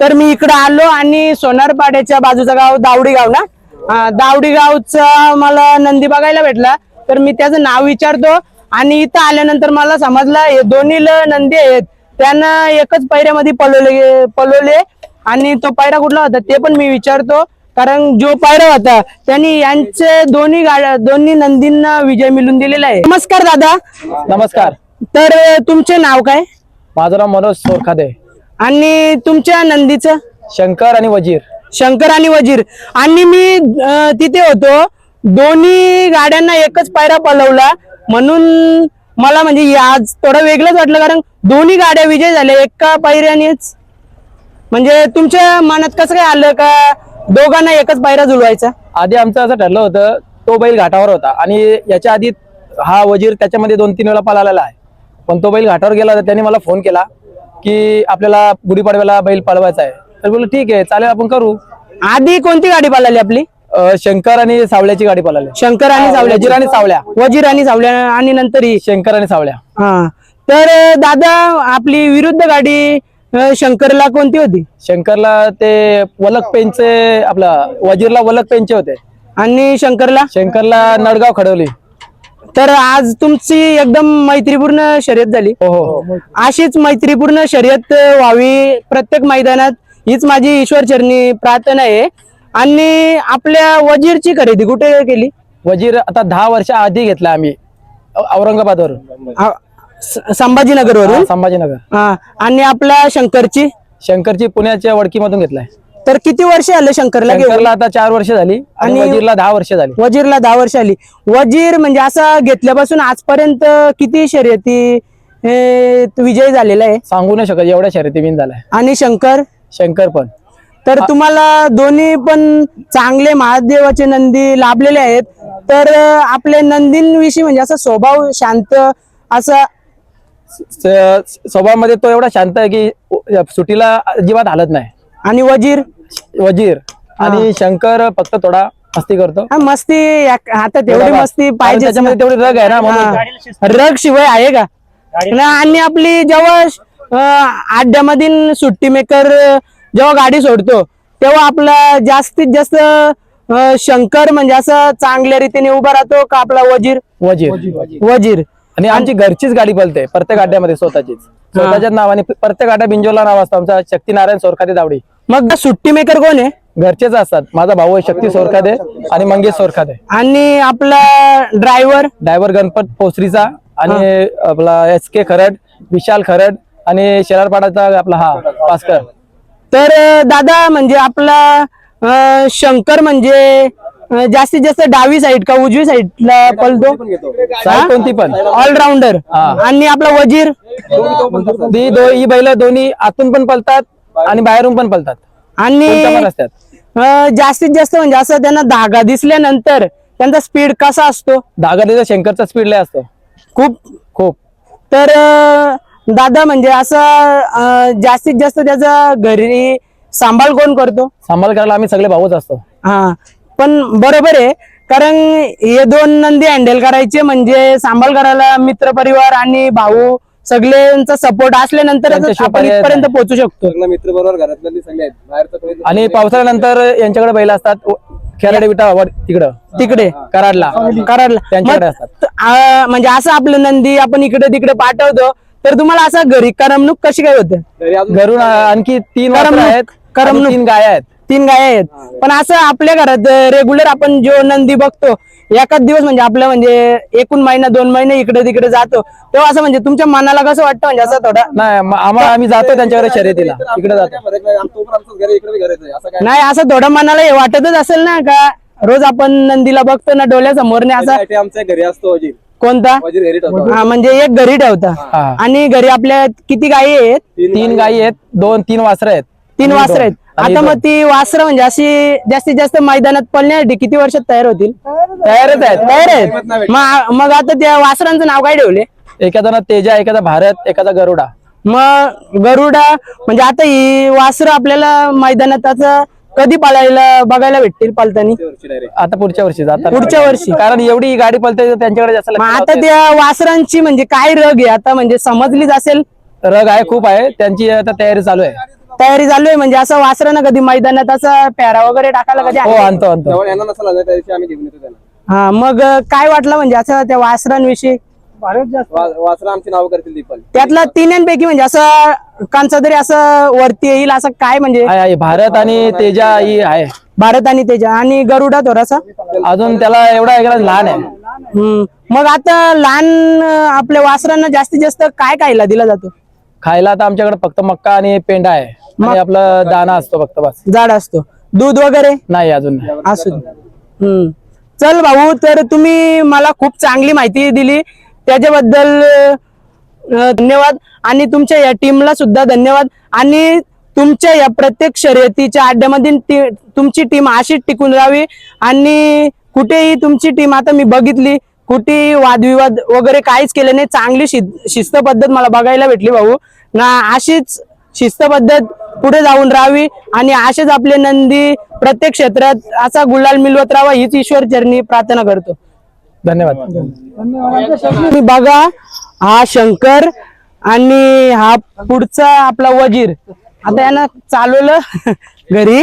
तर मी इकडे आलो आणि सोनारपाड्याच्या बाजूचं गाव दावडी गाव ना? दावडी गावचा मला नंदी बघायला भेटला. तर मी त्याचं नाव विचारतो आणि इथं आल्यानंतर मला समजलं हे दोन्ही नंदी आहेत. त्यांना एकच पैऱ्यामध्ये पळवले पळवले आणि तो पायरा कुठला होता ते पण मी विचारतो. कारण जो पायरा होता त्यांनी यांचे दोन्ही गाड्या दोन्ही नंदींना विजय मिळून दिलेला आहे. नमस्कार दादा. नमस्कार. तर तुमचे नाव काय? माझं नाव मनोज सोरखादे. आणि तुमच्या नंदीचं? शंकर आणि वजीर. शंकर आणि वजीर. आणि मी अं, तिथे होतो. दोन्ही गाड्यांना एकच पायरा पलवला. म्हणून मला म्हणजे हे आज थोडं वेगळंच वाटलं कारण दोन्ही गाड्या विजय झाल्या एका पायऱ्यानेच. म्हणजे तुमच्या मनात कसं काय आलं का दोघांना एकच पायरा जुळवायचा? आधी आमचं असं ठरलं होतं तो बैल घाटावर होता. आणि याच्या आधी हा वजीर त्याच्यामध्ये दोन तीन वेळा पळालेला आहे. पण तो बैल घाटावर गेला तर त्यांनी मला फोन केला. की आपल्याला गुढीपाडव्याला बैल पळवायचा आहे. तर बोललो ठीक आहे चालेल आपण करू. आधी कोणती गाडी पळाली आपली? अं, शंकर आणि सावळ्याची गाडी पळाली. शंकर आणि सावल्या वजीर आणि सावळ्या. वजीर आणि सावल्या आणि नंतर ही शंकर आणि सावळ्या. हा. तर अं, दादा आपली विरुद्ध गाडी अं, शंकरला कोणती होती? शंकरला ते वलक पेनचे आपला वजीरला वलक पेनचे होते. आणि शंकरला? शंकरला नडगाव खडवली. तर आज तुमची एकदम मैत्रीपूर्ण शर्यत झाली. हो हो हो. अशीच मैत्रीपूर्ण शर्यत व्हावी प्रत्येक मैदानात हीच माझी ईश्वर चरणी प्रार्थना आहे. आणि आपल्या वजीरची खरेदी कुठे केली? वजीर आता दहा वर्ष आधी घेतला आम्ही. औरंगाबादवरून. आ- स- संभाजीनगरवरून? संभाजीनगर. हा. आणि आपल्या शंकरची? शंकरची पुण्याच्या वडकीमधून घेतलाय. तर किती वर्ष आले शंकरला घेऊन? शंकरला आता चार वर्ष झाली आणि आणि- वजीरला दहा वर्ष झाली. वजीरला दहा वर्ष आली. वजीर म्हणजे असं घेतल्यापासून आजपर्यंत किती शर्यती हे, विजय झालेला आहे? सांगू नाही शकत एवढ्या शर्यती बिन झालाय. आणि शंकर? शंकर पण. तर तुम्हाला दोन्ही पण चांगले महादेवाचे नंदी लाभलेले आहेत. तर अं, आपल्या नंदींविषयी म्हणजे असा स्वभाव शांत असा स- स्वभावामध्ये तो एवढा शांत आहे की सुटीला अजिबात हालत नाही. आणि वजीर? वजीर. आणि शंकर फक्त थोडा मस्ती करतो. हा, मस्ती या- हातात एवढी मस्ती कारण पाहिजे त्याच्यामध्ये तेवढी रग आहे ना म्हणून रग शिवाय आहे का? ना, आणि आपली जेव्हा अं, अड्ड्यामधील सुट्टी मेकर जेव्हा गाडी सोडतो तेव्हा आपला जास्तीत जास्त अं, शंकर म्हणजे असं चांगल्या रीतीने उभा राहतो का आपला वजीर? वजीर. वजीर आणि आमची घरचीच गाडी पळते प्रत्येक अड्ड्यामध्ये स्वतःचीच. स्वतःच्याच नावाने प्रत्येक अड्डा बिंजोला नाव असतं आमचा शक्ती नारायण सोरखादे दावडी. मग सुट्टी मेकर कोण आहे? घरचेच असतात. माझा भाऊ आहे शक्ती सोरखादे आणि मंगेश सोरखादे. आणि आपला ड्रायव्हर ड्रायव्हर गणपत पोसरीचा आणि आपला एस के खरड विशाल खरड आणि शेलारपाडाचा आपला हा भास्कर. तर दादा म्हणजे आपला अं, शंकर म्हणजे अं, जास्तीत जास्त डावी साईड का उजवी साईडला पलतो कोणती पण. ऑलराऊंडर. आणि आपला वजीर? ती दो ही बैल दोन्ही आतून पण पलतात आणि बाहेरून पण पलतात. आणि कोणत्या पण असतात अं, जास्तीत जास्त म्हणजे असं त्यांना धागा दिसल्यानंतर त्यांचा स्पीड कसा असतो? धागा त्याचा शंकरचा स्पीड लय असतो. खूप? खूप. तर अं, दादा म्हणजे असं अं, जास्तीत जास्त त्याचा घरी सांभाळ कोण करतो? सांभाळ करायला आम्ही सगळे भाऊच असतो. हा. पण बरोबर आहे कारण हे दोन नंदी हँडल करायचे म्हणजे सांभाळ करायला मित्र परिवार आणि भाऊ सगळ्यांचा सपोर्ट असल्यानंतर त्यांच्याशिवाय आपण पर्याय इथपर्यंत पोहोचू शकतो. मित्र बरोबर घरातले सगळे आहेत. बाहेरचं कोणी आणि पावसाळ्यानंतर यांच्याकडे बैल असतात. खेराडे विटा वर- तिकडं. तिकडे कराडला. कराडला. त्यांच्याकडे मग, असतात. आ, म्हणजे असं आपलं नंदी आपण इकडे तिकडे पाठवतो. तर तुम्हाला असं घरी करमणूक कशी काय होते? घरी अजून घरून आणखी तीन वासरं करमणूक- आहेत. करमणूक. तीन गाय आहेत. तीन गाय आहेत. पण असं आपल्या घरात रेग्युलर आपण जो नंदी बघतो एकाच दिवस म्हणजे आपलं म्हणजे एकूण महिना दोन महिने इकडे तिकडे जातो. तेव्हा असं म्हणजे तुमच्या मनाला कसं वाटतं म्हणजे असं थोडा? नाही म- आम्हाला आम्ही जातो त्यांच्याकडे शर्यतीला. इकडे जातो. नाही आम- तो पण आमचंच घर आहे, इकडे बी घर आहे असं काय नाही असं थोडं मनाला हे वाटतच असेल ना का रोज आपण नंदीला बघतो ना डोळ्यासमोरने असा? नाही, ते आमच्या घरी असतो कोणता? वजीर घरी ठेवतो. हा म्हणजे एक घरी ठेवता. हा. आणि घरी आपल्या किती गायी आहेत? तीन गायी आहेत. दोन तीन वासरं आहेत. तीन वासर. आहेत. आता. मग ती वासरं म्हणजे अशी जास्तीत जास्त मैदानात पळण्यासाठी किती वर्षात तयार होतील? तयारच आहेत. तयार आहेत? मग मग आता त्या वासरांचं नाव काय ठेवले? एखादा ना तेजा एखादा भारत एखादा गरुडा. मग गरुडा म्हणजे आता ही वासरं आपल्याला मैदानात कधी पाळायला बघायला भेटतील पालतानी. आता पुढच्या वर्षी जातात. पुढच्या वर्षी. कारण एवढी गाडी पळते त्यांच्याकडे जास्त आता. त्या वासरांची म्हणजे काय रग आहे? आता म्हणजे समजलीच असेल. रग आहे खूप आहे. त्यांची आता तयारी चालू आहे. तयारी चालू आहे. म्हणजे असं वासरानं कधी मैदानात असं पेरा वगैरे टाकायला कधी हो आहे? आणतो आणतो. जेव्हा यांना नसला ना त्या दिवशी आम्ही घेऊन येतो त्यांना. हा मग काय वाटलं म्हणजे असं त्या वासरांविषयी? वा- वासरा आमची नाव करतील दीपल. त्यातला तिन्यांपैकी म्हणजे असं कांचा तरी असं वरती येईल असं काय म्हणजे? आहे आहे. भारत आणि तेजा ही आहे. भारत आणि तेजा आणि गरुडा थोडासा अजून त्याला एवढा एकदा लहान आहे. हम्म. मग आता लहान अं, आपल्या वासरांना जास्तीत जास्त काय खायला दिला जातो? खायला आता आमच्याकडे फक्त मक्का आणि पेंडा आहे. आणि आपला दाना असतो फक्त बस. जाड असतो. दूध वगैरे? नाही अजून नाही. असू दे. हम्म. चल भाऊ तर तुम्ही मला खूप चांगली माहिती दिली. त्याच्याबद्दल अं, धन्यवाद. आणि तुमच्या या टीमला सुद्धा धन्यवाद. आणि तुमच्या या प्रत्येक शर्यतीच्या अड्ड्यामध्ये टी- तुमची टीम अशीच टिकून राहावी. आणि कुठेही तुमची टीम आता मी बघितली. कुठेही वादविवाद वगैरे काहीच केले नाही. चांगली शिस्त पद्धत मला बघायला भेटली भाऊ. ना अशीच शिस्त पद्धत पुढे जाऊन राहावी आणि असेच आपले नंदी प्रत्येक क्षेत्रात असा गुलाल मिळवत राहावा हीच ईश्वर चरणी प्रार्थना करतो. धन्यवाद. तुम्ही बघा हा शंकर आणि हा पुढचा आपला वजीर. आता यानं चालवलं घरी.